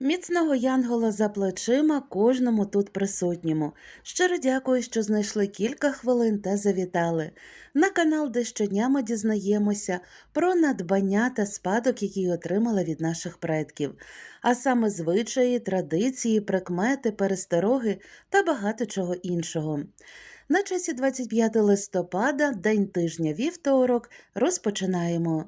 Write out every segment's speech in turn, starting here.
Міцного янгола за плечима кожному тут присутньому. Щиро дякую, що знайшли кілька хвилин та завітали. На канал, де щодня ми дізнаємося про надбання та спадок, який отримала від наших предків, а саме звичаї, традиції, прикмети, перестороги та багато чого іншого. На часі 25 листопада, день тижня вівторок, розпочинаємо.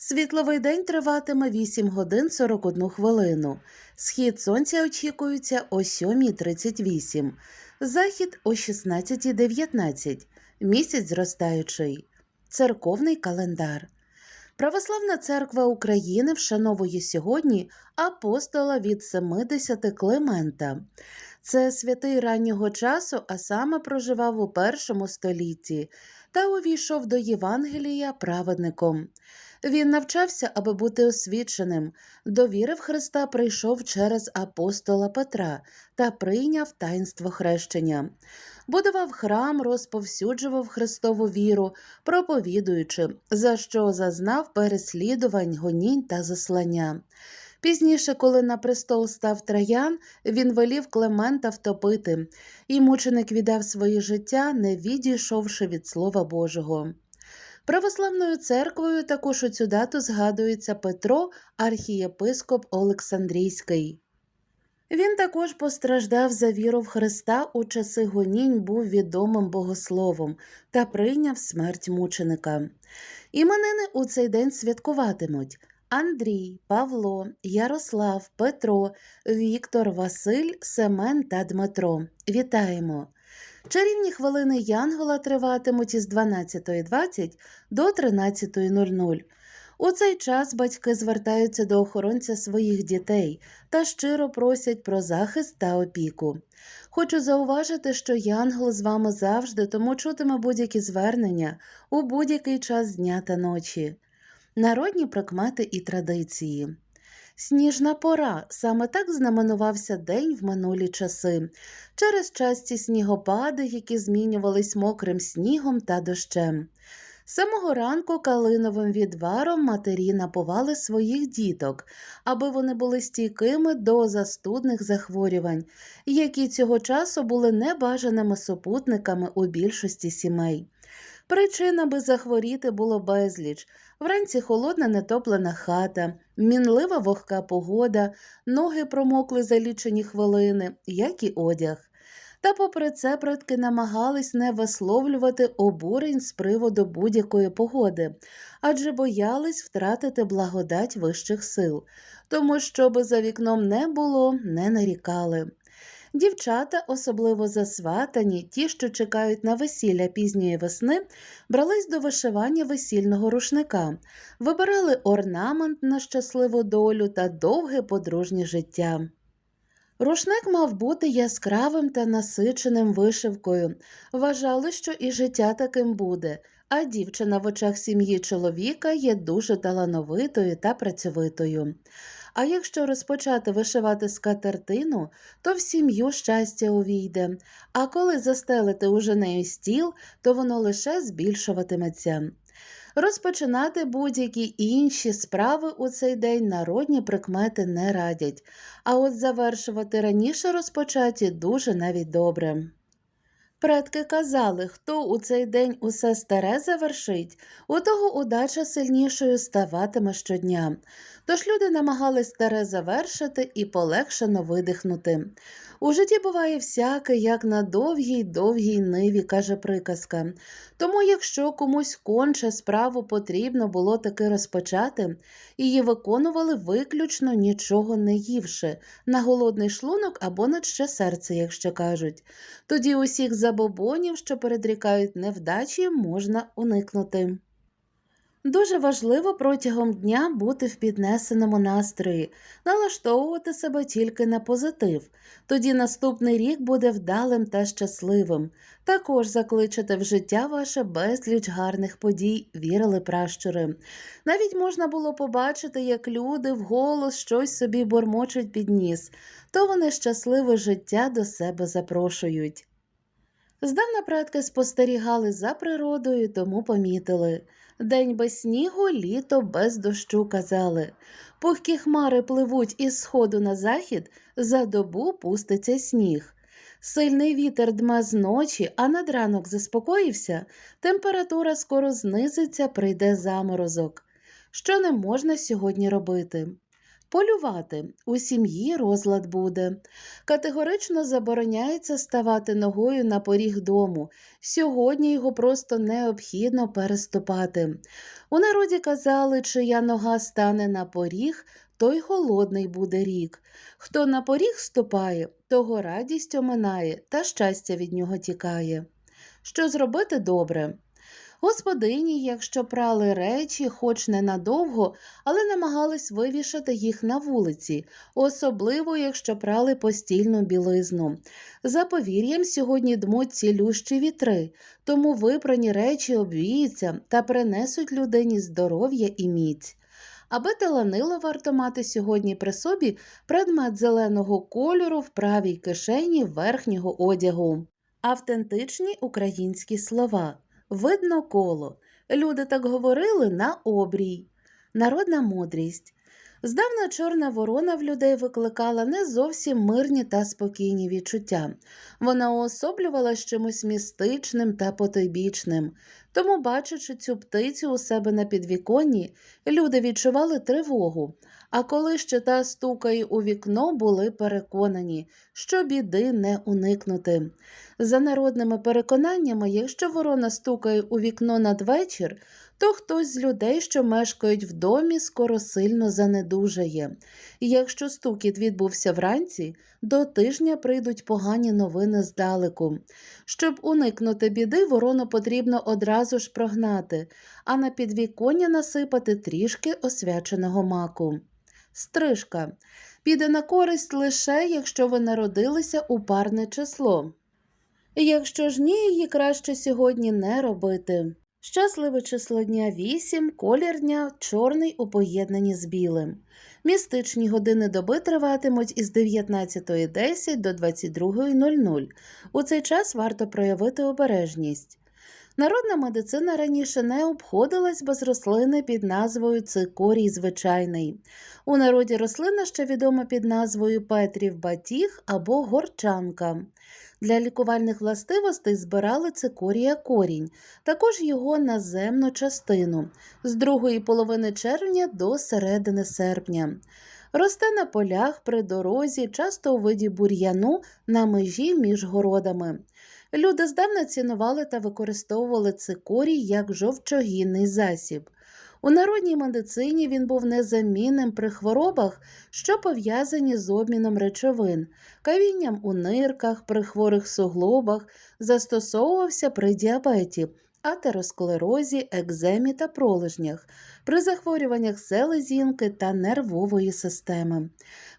Світловий день триватиме 8 годин 41 хвилину. Схід сонця очікується о 7.38, захід о 16.19, місяць зростаючий. Церковний календар. Православна церква України вшановує сьогодні апостола від 70 Климента. Це святий раннього часу, а саме проживав у першому столітті та увійшов до Євангелія праведником. Він навчався, аби бути освіченим. До віри в Христа прийшов через апостола Петра та прийняв таїнство хрещення. Будував храм, розповсюджував Христову віру, проповідуючи, за що зазнав переслідувань, гонінь та заслання. Пізніше, коли на престол став Траян, він велів Клемента втопити, і мученик віддав своє життя, не відійшовши від Слова Божого. Православною церквою також у цю дату згадується Петро, архієпископ Олександрійський. Він також постраждав за віру в Христа у часи гонінь, був відомим богословом та прийняв смерть мученика. Іменини у цей день святкуватимуть Андрій, Павло, Ярослав, Петро, Віктор, Василь, Семен та Дмитро. Вітаємо! Чарівні хвилини Янгола триватимуть із 12.20 до 13.00. У цей час батьки звертаються до охоронця своїх дітей та щиро просять про захист та опіку. Хочу зауважити, що Янгол з вами завжди, тому чутиме будь-які звернення у будь-який час дня та ночі. Народні прикмети і традиції. Сніжна пора саме так знаменувався день в минулі часи, через часті снігопади, які змінювались мокрим снігом та дощем. Самого ранку калиновим відваром матері напували своїх діток, аби вони були стійкими до застудних захворювань, які цього часу були небажаними супутниками у більшості сімей. Причин, аби захворіти, було безліч. Вранці холодна нетоплена хата, мінлива вогка погода, ноги промокли за лічені хвилини, як і одяг. Та попри це предки намагались не висловлювати обурень з приводу будь-якої погоди, адже боялись втратити благодать вищих сил, тому що би за вікном не було, не нарікали. Дівчата, особливо засватані, ті, що чекають на весілля пізньої весни, брались до вишивання весільного рушника, вибирали орнамент на щасливу долю та довге подружнє життя. Рушник мав бути яскравим та насиченим вишивкою. Вважали, що і життя таким буде, а дівчина в очах сім'ї чоловіка є дуже талановитою та працьовитою. А якщо розпочати вишивати скатертину, то в сім'ю щастя увійде, а коли застелити уже нею стіл, то воно лише збільшуватиметься. Розпочинати будь-які інші справи у цей день народні прикмети не радять, а от завершувати раніше розпочаті дуже навіть добре. Предки казали, хто у цей день усе старе завершить, у того удача сильнішою ставатиме щодня. Тож люди намагались старе завершити і полегшено видихнути. У житті буває всяке, як на довгій довгій ниві, каже приказка. Тому, якщо комусь конче справу потрібно було таки розпочати, її виконували виключно нічого не ївши, на голодний шлунок або на ще серце, якщо кажуть. Тоді усіх забобонів, що передрікають невдачі, можна уникнути. Дуже важливо протягом дня бути в піднесеному настрої, налаштовувати себе тільки на позитив. Тоді наступний рік буде вдалим та щасливим. Також закличете в життя ваше безліч гарних подій, вірили пращури. Навіть можна було побачити, як люди вголос щось собі бормочуть під ніс, то вони щасливе життя до себе запрошують. Здавна предки спостерігали за природою, тому помітили. День без снігу, літо без дощу казали. Пухкі хмари пливуть із сходу на захід, за добу пуститься сніг. Сильний вітер дма з ночі, а над ранок заспокоївся, температура скоро знизиться, прийде заморозок. Що не можна сьогодні робити? Полювати у сім'ї розлад буде. Категорично забороняється ставати ногою на поріг дому. Сьогодні його просто необхідно переступати. У народі казали, чия нога стане на поріг, той голодний буде рік. Хто на поріг ступає, того радість оминає та щастя від нього тікає. Що зробити добре? Господині, якщо прали речі, хоч ненадовго, але намагались вивішати їх на вулиці, особливо якщо прали постільну білизну. За повір'ям, сьогодні дмуть цілющі вітри, тому випрані речі обвіються та принесуть людині здоров'я і міць. Аби таланило варто мати сьогодні при собі предмет зеленого кольору в правій кишені верхнього одягу. Автентичні українські слова. Видно коло. Люди так говорили на обрій. Народна мудрість. Здавна чорна ворона в людей викликала не зовсім мирні та спокійні відчуття. Вона уособлювала чимось містичним та потойбічним. Тому, бачачи цю птицю у себе на підвіконні, люди відчували тривогу. А коли ще та стукає у вікно, були переконані, що біди не уникнути. За народними переконаннями, якщо ворона стукає у вікно надвечір, то хтось з людей, що мешкають в домі, скоро сильно занедужає. І якщо стукіт відбувся вранці, до тижня прийдуть погані новини здалеку. Щоб уникнути біди, ворону потрібно одразу ж прогнати, а на підвіконня насипати трішки освяченого маку. Стрижка піде на користь лише, якщо ви народилися у парне число. Якщо ж ні, її краще сьогодні не робити. Щасливе число дня 8, колір дня чорний у поєднанні з білим. Містичні години доби триватимуть із 19.10 до 22.00. У цей час варто проявити обережність. Народна медицина раніше не обходилась без рослини під назвою цикорій звичайний. У народі рослина ще відома під назвою Петрів батіг або горчанка. Для лікувальних властивостей збирали цикорія корінь, також його наземну частину з другої половини червня до середини серпня. Росте на полях при дорозі, часто у виді бур'яну на межі між городами. Люди здавна цінували та використовували цикорій як жовчогінний засіб. У народній медицині він був незамінним при хворобах, що пов'язані з обміном речовин, кавінням у нирках, при хворих суглобах, застосовувався при діабеті, атеросклерозі, екземі та пролежнях, при захворюваннях селезінки та нервової системи.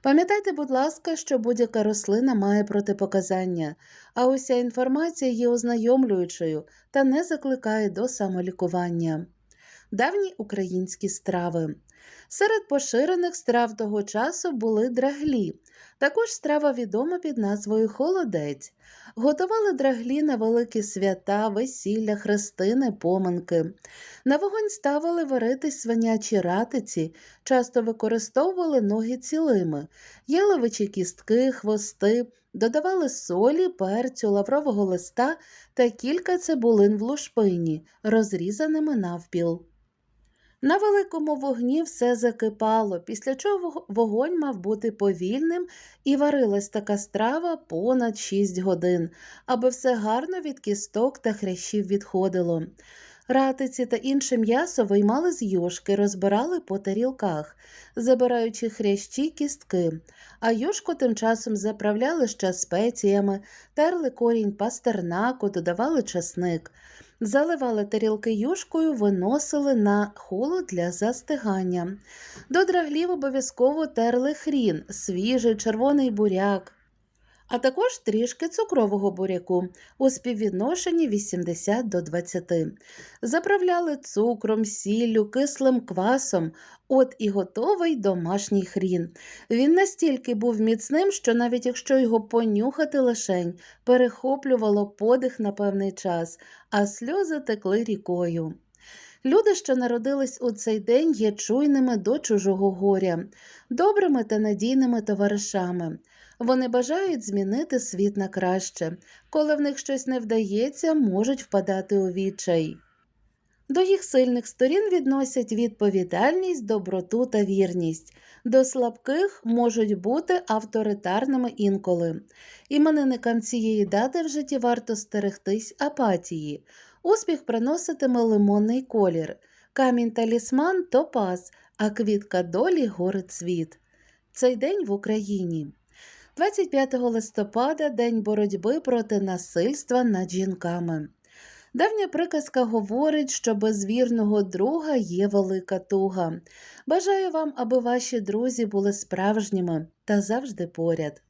Пам'ятайте, будь ласка, що будь-яка рослина має протипоказання, а уся інформація є ознайомлюючою та не закликає до самолікування. Давні українські страви. Серед поширених страв того часу були драглі. Також страва відома під назвою холодець. Готували драглі на великі свята, весілля, хрестини, поминки. На вогонь ставили варитись свинячі ратиці, часто використовували ноги цілими, яловичі кістки, хвости, додавали солі, перцю, лаврового листа та кілька цибулин в лушпині, розрізаними навпіл. На великому вогні все закипало, після чого вогонь мав бути повільним і варилась така страва понад 6 годин, аби все гарно від кісток та хрящів відходило. Ратиці та інше м'ясо виймали з юшки, розбирали по тарілках, забираючи хрящі кістки, а юшку тим часом заправляли ще спеціями, терли корінь пастернаку, додавали часник. Заливали тарілки юшкою, виносили на холод для застигання. До драглів обов'язково терли хрін, свіжий червоний буряк. А також трішки цукрового буряку у співвідношенні 80 до 20. Заправляли цукром, сіллю, кислим квасом. От і готовий домашній хрін. Він настільки був міцним, що навіть якщо його понюхати лишень, перехоплювало подих на певний час, а сльози текли рікою. Люди, що народились у цей день, є чуйними до чужого горя, добрими та надійними товаришами. Вони бажають змінити світ на краще. Коли в них щось не вдається, можуть впадати у відчай. До їх сильних сторін відносять відповідальність, доброту та вірність. До слабких можуть бути авторитарними інколи. Іменинникам цієї дати в житті варто стерегтись апатії. Успіх приноситиме лимонний колір, камінь талісман топаз, а квітка долі горицвіт. Цей день в Україні. 25 листопада День боротьби проти насильства над жінками. Давня приказка говорить, що без вірного друга є велика туга. Бажаю вам, аби ваші друзі були справжніми та завжди поряд.